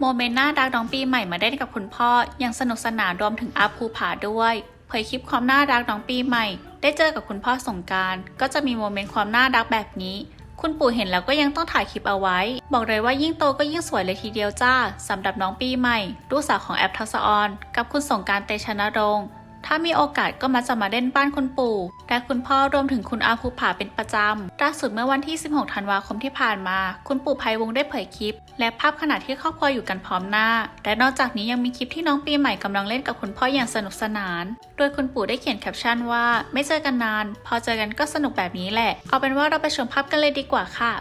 โมเมนต์น่ารักน้องปีใหม่มาเล่นกับคุณพ่อ ยังสนุกสนานรวมถึงอาภูผาด้วย เผยคลิปความน่ารักน้องปีใหม่ ได้เจอกับคุณพ่อสงการก็จะมีโมเมนต์ความน่ารักแบบนี้ คุณปู่เห็นแล้วก็ยังต้องถ่ายคลิปเอาไว้ บอกเลยว่ายิ่งโตก็ยิ่งสวยเลยทีเดียวจ้าสำหรับน้องปีใหม่ลูกสาวของแอปทัศออน กับคุณสงการเตชะนรงค์ ถ้ามีโอกาสก็มักจะมาเล่นบ้านคุณปู่และคุณพ่อรวมถึงคุณอาภูผาเป็นประจำล่าสุดเมื่อวันที่ 16 ธันวาคมที่ผ่านมา คุณปู่ภัยวงได้เผยคลิป และภาพขณะที่ครอบครัวอยู่กันพร้อมหน้า และนอกจากนี้ยังมีคลิปที่น้องปีใหม่กำลังเล่นกับคุณพ่ออย่างสนุกสนาน โดยคุณปู่ได้เขียนแคปชั่นว่า ไม่เจอกันนาน พอเจอกันก็สนุกแบบนี้แหละ เอาเป็นว่าเราไปชมภาพกันเลยดีกว่าค่ะ